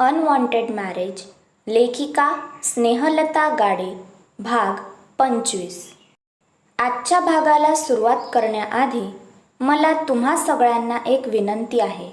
Unwanted marriage लेखिका स्नेहलता गाडे भाग पंचवीस. आजच्या भागाला सुरुवात करण्याआधी मला तुम्हा सगळ्यांना एक विनंती आहे.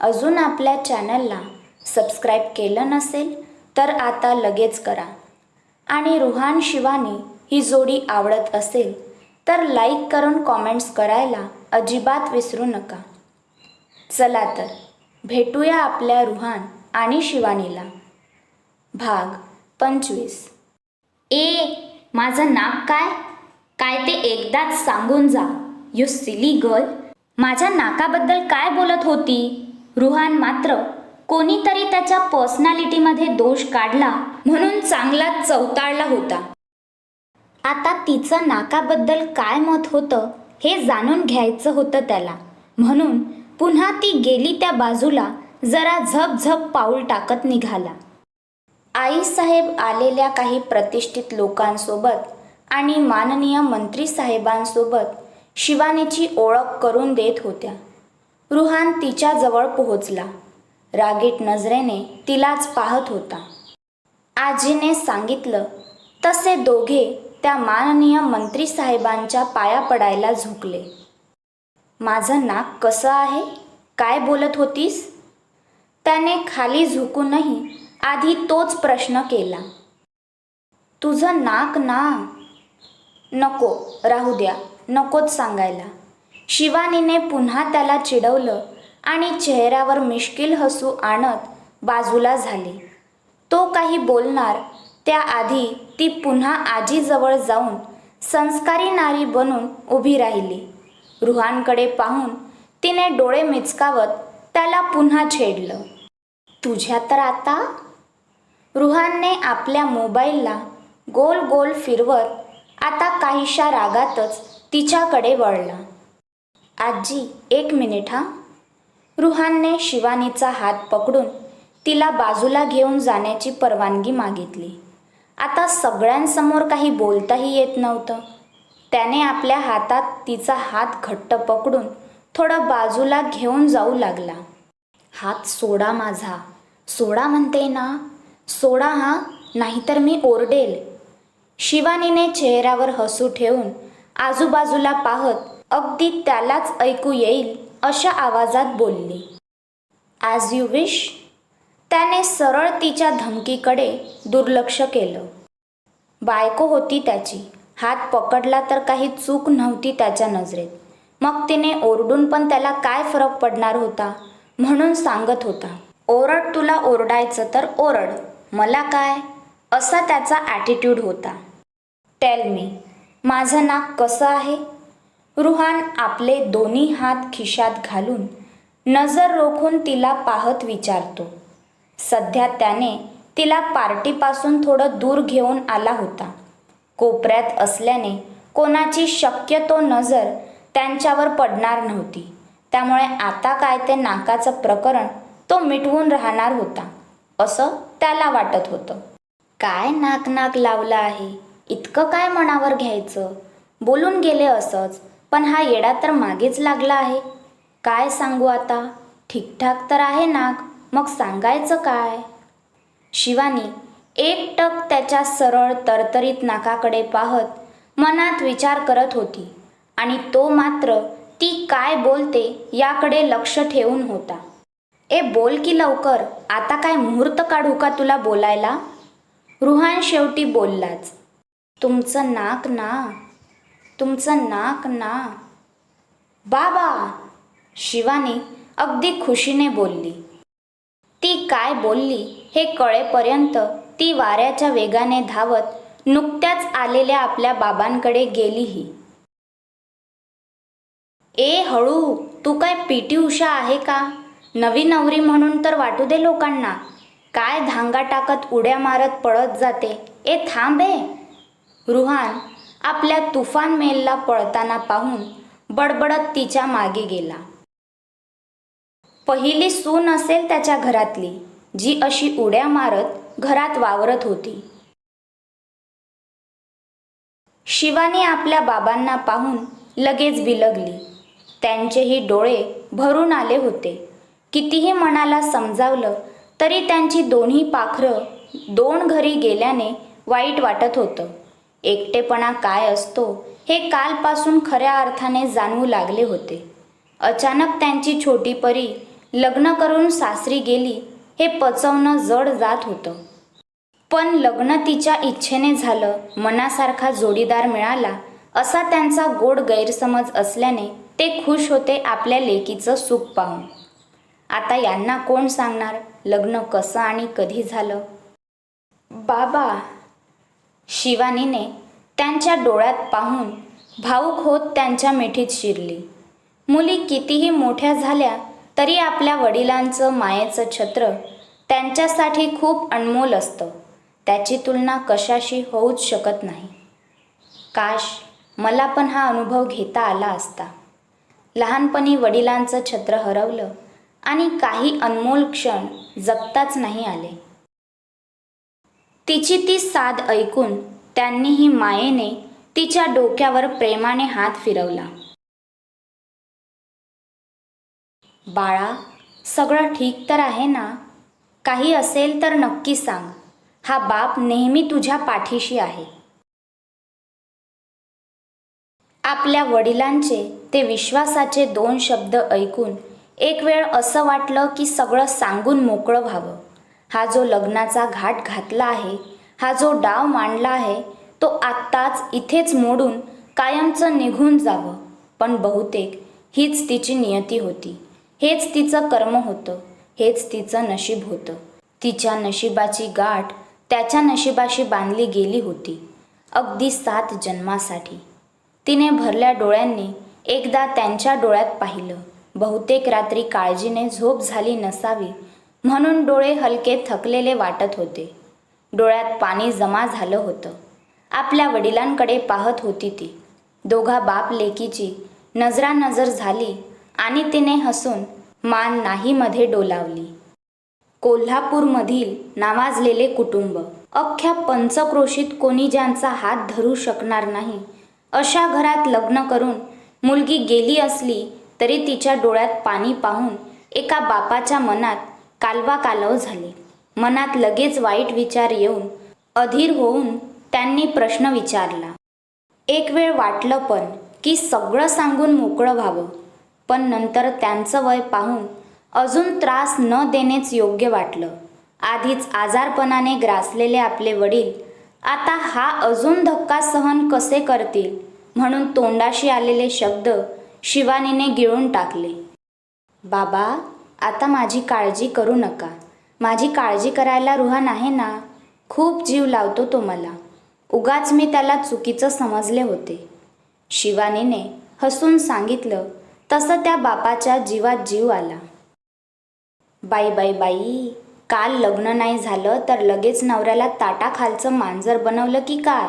अजून आपल्या चॅनलला सबस्क्राईब केलं नसेल तर आता लगेच करा. आणि रुहान शिवानी ही जोडी आवडत असेल तर लाईक करून कॉमेंट्स करायला अजिबात विसरू नका. चला तर भेटूया आपल्या रुहान आणि शिवानीला. भाग पंचवीस. ए माझं नाक काय? काय ते एकदाच सांगून जा. यू सिली गर्ल माझ्या नाकाबद्दल काय बोलत होती? रुहान मात्र कोणीतरी त्याच्या पर्सनॅलिटीमध्ये दोष काढला म्हणून चांगलाच चवताळला होता. आता तिचं नाकाबद्दल काय मत होतं हे जाणून घ्यायचं होतं त्याला. म्हणून पुन्हा ती गेली त्या बाजूला जरा झपझप पाऊल टाकत निघाला. आईसाहेब आलेल्या काही प्रतिष्ठित लोकांसोबत आणि माननीय मंत्री साहेबांसोबत शिवानीची ओळख करून देत होत्या. रुहान तिच्याजवळ पोहोचला. रागीट नजरेने तिलाच पाहत होता. आजीने सांगितलं तसे दोघे त्या माननीय मंत्री साहेबांच्या पाया पडायला झुकले. माझं नाक कसं आहे? काय बोलत होतीस? त्याने खाली झुकूनही आधी तोच प्रश्न केला. तुझं नाक ना. नको राहू द्या नकोच सांगायला. शिवानीने पुन्हा त्याला चिडवलं आणि चेहऱ्यावर मिश्किल हसू आणत बाजूला झाली. तो काही बोलणार त्याआधी ती पुन्हा आजीजवळ जाऊन संस्कारी नारी बनून उभी राहिली. रुहानकडे पाहून तिने डोळे मिचकावत त्याला पुन्हा छेडलं. तुझ्या तर आता? रुहानने आपल्या मोबाईलला गोल गोल फिरवत आता काहीशा रागातच तिच्याकडे वळला. आजी एक मिनिट हा. रुहानने शिवानीचा हात पकडून तिला बाजूला घेऊन जाण्याची परवानगी मागितली. आता सगळ्यांसमोर काही बोलताही येत नव्हतं. त्याने आपल्या हातात तिचा हात घट्ट पकडून थोडं बाजूला घेऊन जाऊ लागला. हात सोडा माझा. सोडा म्हणते ना. सोडा हा नाहीतर मी ओरडेल. शिवानीने चेहऱ्यावर हसू ठेवून आजूबाजूला पाहत अगदी त्यालाच ऐकू येईल अशा आवाजात बोलली. ॲज यू विश त्याने सरळ तिच्या धमकीकडे दुर्लक्ष केलं. बायको होती त्याची. हात पकडला तर काही चूक नव्हती त्याच्या नजरेत. मग तिने ओरडून पण त्याला काय फरक पडणार होता म्हणून सांगत होता. ओरड तुला ओरडायचं तर ओरड. मला काय? असा त्याचा ॲटिट्यूड होता. टेल मी माझं नाक कसं आहे? रुहान आपले दोन्ही हात खिशात घालून नजर रोखून तिला पाहत विचारतो. सध्या त्याने तिला पार्टीपासून थोडं दूर घेऊन आला होता. कोपऱ्यात असल्याने कोणाची शक्यतो नजर त्यांच्यावर पडणार नव्हती. त्यामुळे आता काय ते नाकाचं प्रकरण तो मिटवून राहणार होता असं त्याला वाटत होतं. काय नाक नाक लावलं आहे? इतकं काय मनावर घ्यायचं? बोलून गेले असंच पण हा येडा तर मागेच लागला आहे. काय सांगू आता? ठीकठाक तर आहे नाक मग सांगायचं काय? शिवानी एक टक त्याच्या सरळ तरतरीत नाकाकडे पाहत मनात विचार करत होती आणि तो मात्र ती काय बोलते याकडे लक्ष ठेवून होता. ए बोल की लवकर. आता काय मुहूर्त काढू का तुला बोलायला? रुहान शेवटी बोललाच. तुमचं नाक ना. तुमचं नाक ना. बाबा! शिवानी अगदी खुशीने बोलली. ती काय बोलली हे कळेपर्यंत ती वाऱ्याच्या वेगाने धावत नुकत्याच आलेल्या आपल्या बाबांकडे गेलीही. ए हळू! तू काय पी टी उषा आहे का? नवी नवरी म्हणून तर वाटू दे लोकांना. काय धांगा टाकत उड्या मारत पळत जाते. ए थांबे रुहान आपल्या तुफान मेलला पळताना पाहून बडबडत तिच्यामागे गेला. पहिली सून असेल त्याच्या घरातली जी अशी उड्या मारत घरात वावरत होती. शिवानी आपल्या बाबांना पाहून लगेच बिलगली. त्यांचेही डोळे भरून आले होते. कितीही मनाला समजावलं तरी त्यांची दोन्ही पाखरं दोन घरी गेल्याने वाईट वाटत होतं. एकटेपणा काय असतो हे कालपासून खऱ्या अर्थाने जाणवू लागले होते. अचानक त्यांची छोटी परी लग्न करून सासरी गेली हे पचवणं जड जात होतं. पण लग्न तिच्या इच्छेने झालं मनासारखा जोडीदार मिळाला असा त्यांचा गोड गैरसमज असल्याने ते खुश होते आपल्या लेकीचं सुख पाहून. आता यांना कोण सांगणार? लग्न कसं आणि कधी झालं? बाबा शिवानीने त्यांच्या डोळ्यात पाहून भाऊक होत त्यांच्या मिठीत शिरली. मुली कितीही मोठ्या झाल्या तरी आपल्या वडिलांचं मायेचं छत्र त्यांच्यासाठी खूप अनमोल असतं. त्याची तुलना कशाशी होऊच शकत नाही. काश मला पण हा अनुभव घेता आला असता. लहानपणी वडिलांचं छत्र हरवलं आणि काही अनमोल क्षण जगताच नाही आले. तिची ती साद ऐकून त्यांनीही मायेने तिच्या डोक्यावर प्रेमाने हात फिरवला. बाळा सगळं ठीक तर आहे ना? काही असेल तर नक्की सांग. हा बाप नेहमी तुझ्या पाठीशी आहे. आपल्या वडिलांचे ते विश्वासाचे दोन शब्द ऐकून एक वेळ असं वाटलं की सगळं सांगून मोकळं व्हावं. हा जो लग्नाचा घाट घातला आहे हा जो डाव मांडला आहे तो आत्ताच इथेच मोडून कायमचं निघून जावं. पण बहुतेक हीच तिची नियती होती. हेच तिचं कर्म होतं. हेच तिचं नशीब होतं. तिच्या नशिबाची गाठ त्याच्या नशिबाशी बांधली गेली होती. अगदी सात जन्मासाठी. तिने भरल्या डोळ्यांनी एकदा त्यांच्या डोळ्यात पाहिलं. बहुतेक रात्री काळजीने झोप झाली नसावी म्हणून डोळे हलके थकलेले वाटत होते. डोळ्यात पाणी जमा झालं होतं. आपल्या वडिलांकडे पाहत होती ती. दोघा बाप लेकीची नजरानजर झाली आणि तिने हसून मान नाहीमध्ये डोलावली. कोल्हापूरमधील नावाजलेले कुटुंब. अख्ख्या पंचक्रोशीत कोणी ज्यांचा हात धरू शकणार नाही अशा घरात लग्न करून मुलगी गेली असली तरी तिच्या डोळ्यात पाणी पाहून एका बापाच्या मनात कालवा कालव झाले. मनात लगेच वाईट विचार येऊन अधीर होऊन त्यांनी प्रश्न विचारला. एक वेळ वाटलं पण की सगळं सांगून मोकळं व्हावं पण नंतर त्यांचं वय पाहून अजून त्रास न देणेच योग्य वाटलं. आधीच आजारपणाने ग्रासलेले आपले वडील आता हा अजून धक्का सहन कसे करतील म्हणून तोंडाशी आलेले शब्द शिवानीने गिळून टाकले. बाबा आता माझी काळजी करू नका. माझी काळजी करायला रुहान आहे ना? खूप जीव लावतो तो मला. उगाच मी त्याला चुकीचं समजले होते. शिवानीने हसून सांगितलं तसं त्या बापाच्या जीवात जीव आला. बाई बाई बाई काल लग्न नाही झालं तर लगेच नवऱ्याला ताटाखालचं मांजर बनवलं की काय?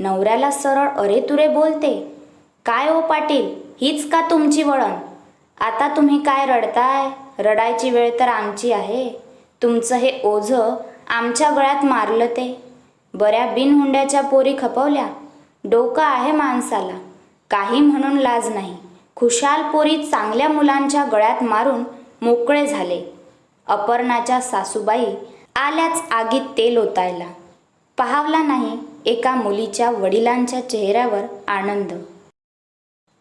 नवऱ्याला सरळ अरे तुरे बोलते. काय ओ पाटील? हीच का तुमची वळण? आता तुम्ही काय रडताय? रडायची वेळ तर आमची आहे. तुमचं हे ओझं आमच्या गळ्यात मारलं ते. बऱ्या बिनहुंड्याच्या पोरी खपवल्या. डोकं आहे माणसाला. काही म्हणून लाज नाही. खुशाल पोरी चांगल्या मुलांच्या गळ्यात मारून मोकळे झाले. अपर्णाच्या सासूबाई आल्याच आगीत तेल ओतायला. पाहावला नाही एका मुलीच्या वडिलांच्या चेहऱ्यावर आनंद.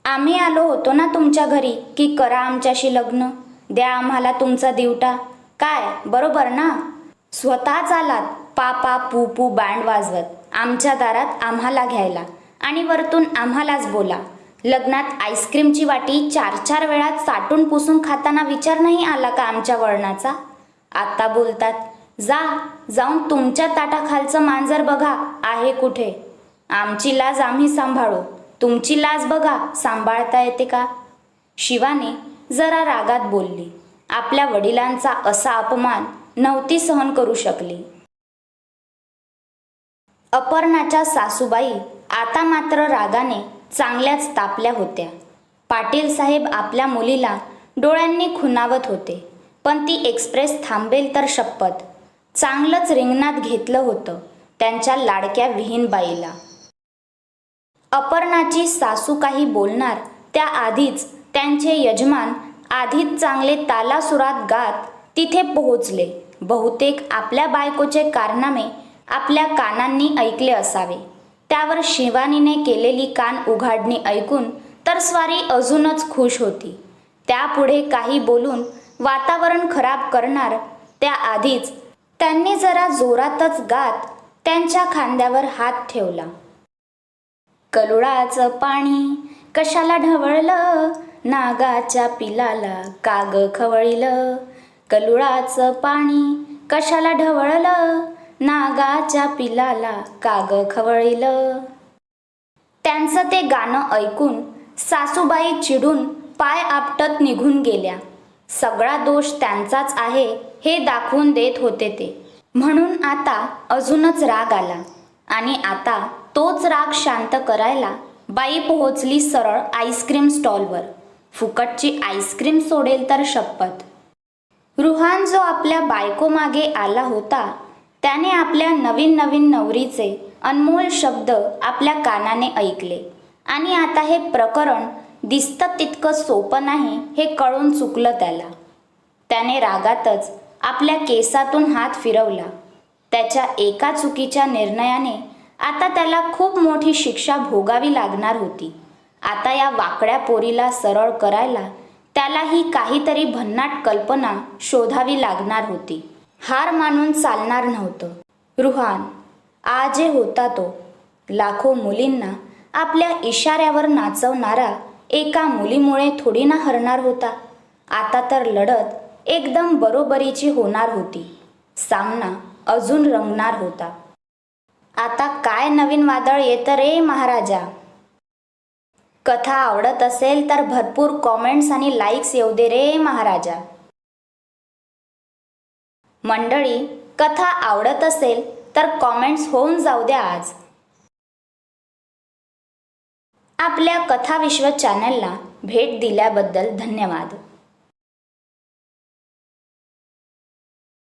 आम्ही आलो होतो ना तुमच्या घरी की करा आमच्याशी लग्न. द्या आम्हाला तुमचा दिवटा. काय? बरोबर ना? स्वतःच आलात पापा पू पू बँड वाजवत. आमच्या दारात आम्हाला घ्यायला. आणि वरतून आम्हालाच बोला. लग्नात आईस्क्रीमची वाटी चार चार वेळा चाटून पुसून खाताना विचार नाही आला का आमच्या वळणाचा? आत्ता बोलतात जा जाऊन तुमच्या ताटाखालचं मांजर बघा आहे कुठे? आमची लाज आम्ही सांभाळू. तुमची लाज बघा सांभाळता येते का? शिवाने जरा रागात बोलली. आपल्या वडिलांचा असा अपमान नव्हती सहन करू शकली. अपर्णाच्या सासूबाई आता मात्र रागाने चांगल्याच तापल्या होत्या. पाटील साहेब आपल्या मुलीला डोळ्यांनी खुनावत होते पण ती एक्सप्रेस थांबेल तर शपथ. चांगलंच रिंगणात घेतलं होतं त्यांच्या लाडक्या विहीनबाईला अपर्णाची सासू काही बोलणार त्याआधीच त्यांचे यजमान आधीच चांगले तालासुरात गात तिथे पोहोचले. बहुतेक आपल्या बायकोचे कारनामे आपल्या कानांनी ऐकले असावे. त्यावर शिवानीने केलेली कान उघाडणी ऐकून तर स्वारी अजूनच खुश होती. त्यापुढे काही बोलून वातावरण खराब करणार त्याआधीच त्यांनी जरा जोरातच गात त्यांच्या खांद्यावर हात ठेवला. कलुळाचं पाणी कशाला ढवळलं? नागाच्या पिलाला काग खवळिलं. कलुळाचं पाणी कशाला ढवळलं? नागाच्या पिलाला काग खवळीलं. त्यांचं ते गाणं ऐकून सासूबाई चिडून पाय आपटत निघून गेल्या. सगळा दोष त्यांचाच आहे हे दाखवून देत होते ते. म्हणून आता अजूनच राग आला. आणि आता तोच राग शांत करायला बाई पोहोचली सरळ आईस्क्रीम स्टॉलवर. फुकटची आईस्क्रीम सोडेल तर शपथ. रुहान जो आपल्या बायकोमागे आला होता त्याने आपल्या नवीन नवीन नवरीचे अनमोल शब्द आपल्या कानाने ऐकले. आणि आता हे प्रकरण दिसतं तितकं सोपं नाही हे कळून चुकलं त्याला. त्याने रागातच आपल्या केसातून हात फिरवला. त्याच्या एका चुकीच्या निर्णयाने आता त्याला खूप मोठी शिक्षा भोगावी लागणार होती. आता या वाकड्या पोरीला सरळ करायला त्यालाही काहीतरी भन्नाट कल्पना शोधावी लागणार होती. हार मानून चालणार नव्हतं. रुहान आजे होता तो. लाखो मुलींना आपल्या इशाऱ्यावर नाचवणारा एका मुलीमुळे थोडी ना हरणार होता. आता तर लढत एकदम बरोबरीची होणार होती. सामना अजून रंगणार होता. आता काय नवीन वादळ येतं रे महाराजा? कथा आवडत असेल तर भरपूर कॉमेंट्स आणि लाईक्स येऊ दे रे महाराजा. मंडळी कथा आवडत असेल तर कॉमेंट्स होऊन जाऊ द्या आज. आपल्या कथाविश्व चॅनलला भेट दिल्याबद्दल धन्यवाद.